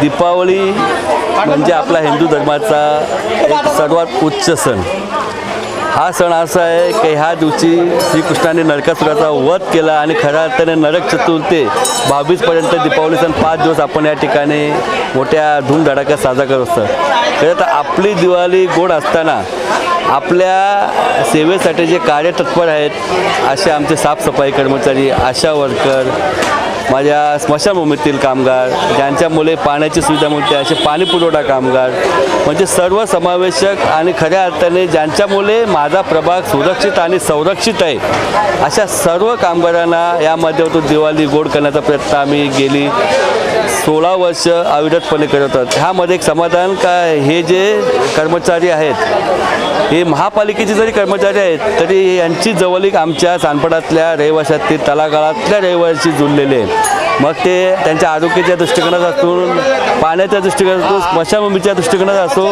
दीपावली म्हणजे आपला हिंदू धर्माचा एक सर्वात उच्च सण. हा सण असा आहे की ह्या दिवशी श्रीकृष्णाने नरकासुराचा वध केला आणि खऱ्या अर्थाने नरक चतुर्थी बावीसपर्यंत दीपावली सण पाच दिवस आपण या ठिकाणी मोठ्या धूमधडाक्यात साजरा करत असतो. खरं तर आपली दिवाळी गोड असताना आपल्या सेवेसाठी जे कार्यतत्पर आहेत असे आमचे साफसफाई कर्मचारी आशा वर्कर माझ्या स्मशानभूमीतील कामगार ज्यांच्यामुळे पाण्याची सुविधा मिळते असे पाणी पुरवठा कामगार म्हणजे सर्व समावेशक आणि खऱ्या अर्थाने ज्यांच्यामुळे माझा प्रभाग सुरक्षित आणि संरक्षित आहे अशा सर्व कामगारांना या माध्यमातून दिवाळी गोड करण्याचा प्रयत्न आम्ही गेली. सोळा वर्ष अविरतपणे करत होतात ह्यामध्ये एक समाधान का हे जे कर्मचारी आहेत हे महापालिकेचे जरी कर्मचारी आहेत तरी यांची जवळीक आमच्या सानपडातल्या रहिवाशातील तलागाळातल्या रहिवाशी जुळलेले आहेत. मग ते त्यांच्या आरोग्याच्या दृष्टिकोनात असून पाण्याच्या दृष्टिकोनात असतो स्मशानभूमीच्या दृष्टिकोनात असो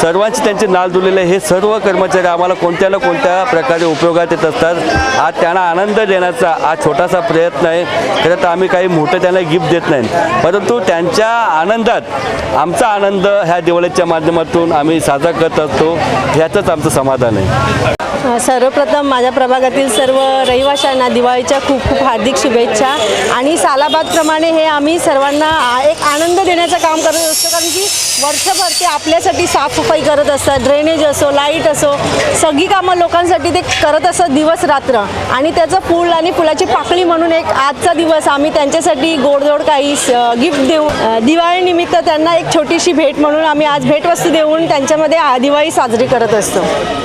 सर्वांची त्यांचे नाल दुलेले हे सर्व कर्मचारी आम्हाला कोणत्या ना कोणत्या प्रकारे उपयोगात येत असतात. आज त्यांना आनंद देण्याचा हा छोटासा प्रयत्न आहे. खरं आम्ही काही मोठं त्यांना गिफ्ट देत नाही. परंतु त्यांच्या आनंदात आमचा आनंद ह्या दिवाळीच्या माध्यमातून आम्ही साजरा करत असतो. ह्याचंच आमचं समाधान आहे. सर्वप्रथम माझ्या प्रभागातील सर्व रहिवाशांना दिवाळीच्या खूप खूप हार्दिक शुभेच्छा. आणि सालाबादप्रमाणे हे आम्ही सर्वांना एक आनंद देण्याचं काम करत असतो कारण की वर्षभर ते आपल्यासाठी साफसफाई करत असतात ड्रेनेज असो लाइट असो सगळी कामं लोकांसाठी ते करत असतात दिवस रात्र. आणि त्याचं फूल आणि फुलाची पाकळी म्हणून एक आजचा दिवस आम्ही त्यांच्यासाठी गोडधोड काही गिफ्ट देऊ दिवाळीनिमित्त त्यांना एक छोटीशी भेट म्हणून आम्ही आज भेटवस्तू देऊन त्यांच्यामध्ये आ- दिवाळी साजरी करत असतो.